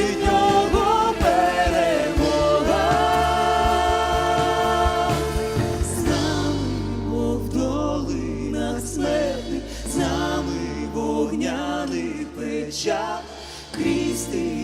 від нього з нами, мов долина смертних, з нами вогняних печах, крісти.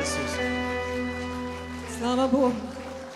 Jesus. Слава Богу.